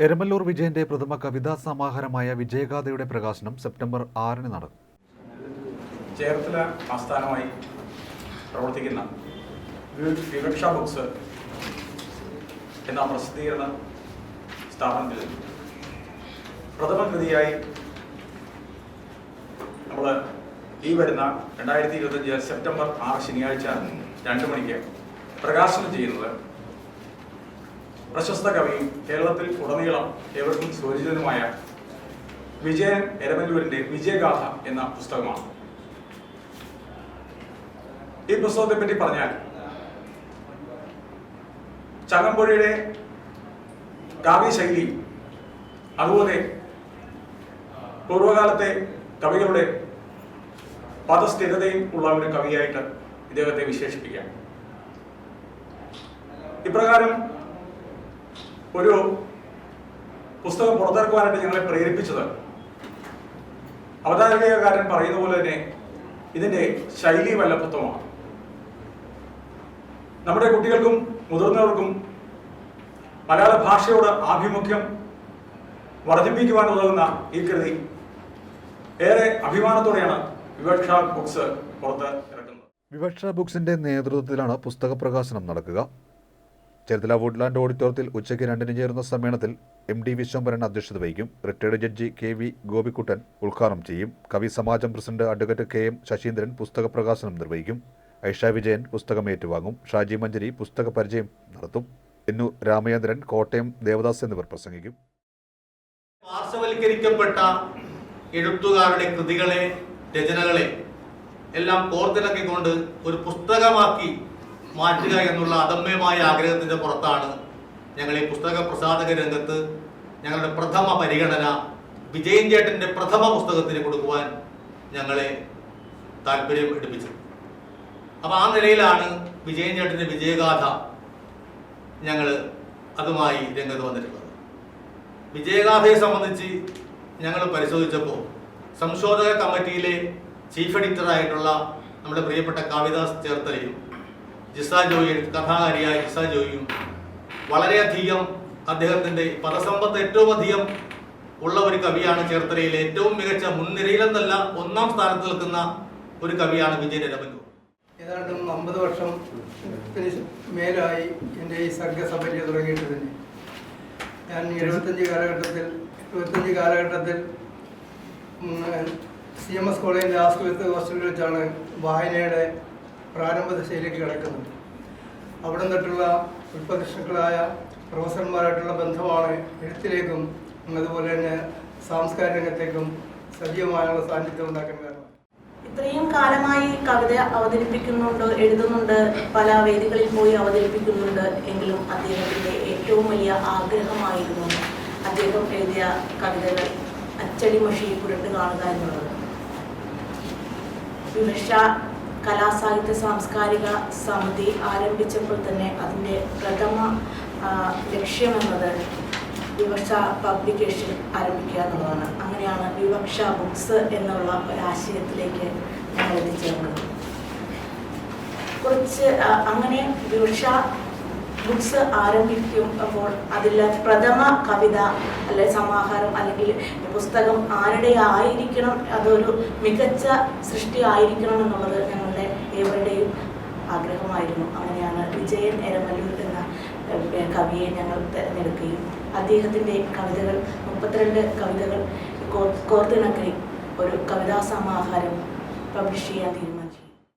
എരമല്ലൂർ വിജയന്റെ പ്രഥമ കവിതാ സമാഹാരമായ വിജയഗാഥയുടെ പ്രകാശനം സെപ്റ്റംബർ ആറിന് നടക്കും ചേർത്തല ആസ്ഥാനമായി പ്രവർത്തിക്കുന്ന വിവക്ഷ ബുക്സ് എന്ന പ്രസിദ്ധീകരണ സ്ഥാപനത്തിൽ പ്രഥമ കൃതിയായി നമ്മൾ ഈ വരുന്ന രണ്ടായിരത്തി ഇരുപത്തഞ്ച് സെപ്റ്റംബർ ആറ് ശനിയാഴ്ച രണ്ട് മണിക്ക് പ്രകാശനം ചെയ്യുന്നത് പ്രശസ്ത കവിയും കേരളത്തിൽ ഉടനീളം ഏവർക്കും സുപരിചിതനുമായ വിജയൻ എരമല്ലൂരിന്റെ വിജയഗാഥ എന്ന പുസ്തകമാണ്. ഈ പുസ്തകത്തെ പറ്റി പറഞ്ഞാൽ ചങ്ങമ്പുഴയുടെ കാവ്യശൈലി അതുപോലെ പൂർവകാലത്തെ കവികളുടെ പദസ്ഥിരതയും ഉള്ള ഒരു കവിയായിട്ട് ഇദ്ദേഹത്തെ വിശേഷിപ്പിക്കാം. ഇപ്രകാരം ഒരു പുസ്തകം പുറത്തിറക്കുവാനായിട്ട് ഞങ്ങളെ പ്രേരിപ്പിച്ചത്. അവതാരകാരൻ പറയുന്ന പോലെ തന്നെ ഇതിന്റെ ശൈലി വല്ലഭത്വമാണ് നമ്മുടെ കുട്ടികൾക്കും മുതിർന്നവർക്കും മലയാള ഭാഷയോട് ആഭിമുഖ്യം വർദ്ധിപ്പിക്കുവാൻ ഉതകുന്ന ഈ കൃതി ഏറെ അഭിമാനത്തോടെയാണ് വിവക്ഷ ബുക്സ് പുറത്ത് ഇറക്കുന്നത്. വിവക്ഷ ബുക്സിന്റെ നേതൃത്വത്തിലാണ് പുസ്തക പ്രകാശനം നടക്കുക. ചേർത്തല വുഡ്ലാൻഡ് ഓഡിറ്റോറിയത്തിൽ ഉച്ചയ്ക്ക് രണ്ടിന് ചേരുന്ന സമ്മേളനത്തിൽ എം ഡി വിശ്വംഭരൻ അധ്യക്ഷത വഹിക്കും. Retired judge K V Gopikuttan ഉദ്ഘാടനം ചെയ്യും. കവി സമാജം president advocate K M Sasheendran പുസ്തക പ്രകാശനം നിർവഹിക്കും. ഐഷ വിജയൻ പുസ്തകം ഏറ്റുവാങ്ങും. ഷാജി മഞ്ചരി പുസ്തക പരിചയം നടത്തും. എന്നൂർ രാമചന്ദ്രൻ കോട്ടയം ദേവദാസ് എന്നിവർ പ്രസംഗിക്കും. പാർശ്വവൽക്കരിക്കപ്പെട്ട എഴുത്തുകാരുടെ കൃതികളെ രചനകളെ എല്ലാം കോർത്തിണക്കിക്കൊണ്ട് ഒരു പുസ്തകമാക്കി മാറ്റുക എന്നുള്ള അദമ്യമായ ആഗ്രഹത്തിന്റെ പുറത്താണ് ഞങ്ങൾ ഈ പുസ്തക പ്രസാധക രംഗത്ത് ഞങ്ങളുടെ പ്രഥമ പരിഗണന വിജയൻ ചേട്ടന്റെ പ്രഥമ പുസ്തകത്തിന് കൊടുക്കുവാൻ ഞങ്ങളെ താല്പര്യം എടുപ്പിച്ചത്. അപ്പൊ ആ നിലയിലാണ് വിജയൻ ചേട്ടന്റെ വിജയഗാഥ ഞങ്ങൾ അതുമായി രംഗത്ത് വന്നിട്ടുള്ളത്. വിജയഗാഥയെ സംബന്ധിച്ച് ഞങ്ങൾ പരിശോധിച്ചപ്പോൾ സംശോധക കമ്മിറ്റിയിലെ ചീഫ് എഡിറ്ററായിട്ടുള്ള നമ്മുടെ പ്രിയപ്പെട്ട കാവിദാസ് ചേർത്തലയും ജിസ ജോയി കഥാകാരിയായ ജിസ ജോയിയും വളരെയധികം അദ്ദേഹത്തിന്റെ പദസമ്പത്ത് ഏറ്റവും അധികം ഉള്ള ഒരു കവിയാണ് ചേർത്തലയിലെ ഏറ്റവും മികച്ച മുൻനിരയിലെന്നല്ല ഒന്നാം സ്ഥാനത്ത് നിൽക്കുന്ന ഒരു കവിയാണ് വിജയ രമന്നൂർ ഏതാണ്ടും അമ്പത് വർഷം മേലായി എന്റെ ഈ സർഗസഭയിൽ തുടങ്ങിയിട്ട് തന്നെ ഞാൻ എഴുപത്തഞ്ച് കാലഘട്ടത്തിൽ എഴുപത്തഞ്ച് കാലഘട്ടത്തിൽ സി എം എസ് കോളേജിന്റെ ആസ്പത്രി ഹോസ്റ്റലിൽ വെച്ചാണ് വായനയുടെ പ്രാരംഭ ദശയിലേക്ക് അവിടെ നിന്നിട്ടുള്ള ഉൽപ്പതിഷ്ണുക്കളായ പ്രൊഫസർമാരായിട്ടുള്ള ബന്ധമാണ് എഴുത്തിലേക്കും അതുപോലെ തന്നെ സാംസ്കാരിക രംഗത്തേക്കും സജീവമായുള്ള സാന്നിധ്യം ഉണ്ടാക്കാൻ കാരണം. ഇത്രയും കാലമായി കവിത അവതരിപ്പിക്കുന്നുണ്ട് എഴുതുന്നുണ്ട് പല വേദികളിൽ പോയി അവതരിപ്പിക്കുന്നുണ്ട് എങ്കിലും അദ്ദേഹത്തിന്റെ ഏറ്റവും വലിയ ആഗ്രഹമായിരുന്നു അദ്ദേഹം എഴുതിയ കവിതകൾ അച്ചടി മഷി പുരട്ട് കാണുക എന്നുള്ളത്. വിമർശ കലാസാഹിത്യ സാംസ്കാരിക സമിതി ആരംഭിച്ചപ്പോൾ തന്നെ അതിന്റെ പ്രഥമ ലക്ഷ്യമെന്നത് വിവക്ഷ പബ്ലിക്കേഷൻ ആരംഭിക്കുക എന്നുള്ളതാണ്. അങ്ങനെയാണ് വിവക്ഷ ബുക്സ് എന്നുള്ള ഒരാശയത്തിലേക്ക് ഞങ്ങൾ എത്തിച്ചേർന്നത്. കുറച്ച് അങ്ങനെ വിവക്ഷ ബുക്സ് ആരംഭിക്കും അപ്പോൾ അതിൽ പ്രഥമ കവിത അല്ലെ സമാഹാരം അല്ലെങ്കിൽ പുസ്തകം ആരുടെ ആയിരിക്കണം അതൊരു മികച്ച സൃഷ്ടി ആയിരിക്കണം എന്നുള്ളത് ഏവരുടെയും ആഗ്രഹമായിരുന്നു. അങ്ങനെയാണ് വിജയൻ എരമല്ലൂർ എന്ന കവിയെ ഞങ്ങൾ തിരഞ്ഞെടുക്കുകയും അദ്ദേഹത്തിന്റെ കവിതകൾ മുപ്പത്തിരണ്ട് കവിതകൾ കോർ- കോർത്തിണക്കി ഒരു കവിതാ സമാഹാരം പബ്ലിഷ് ചെയ്യാൻ തീരുമാനിച്ചു.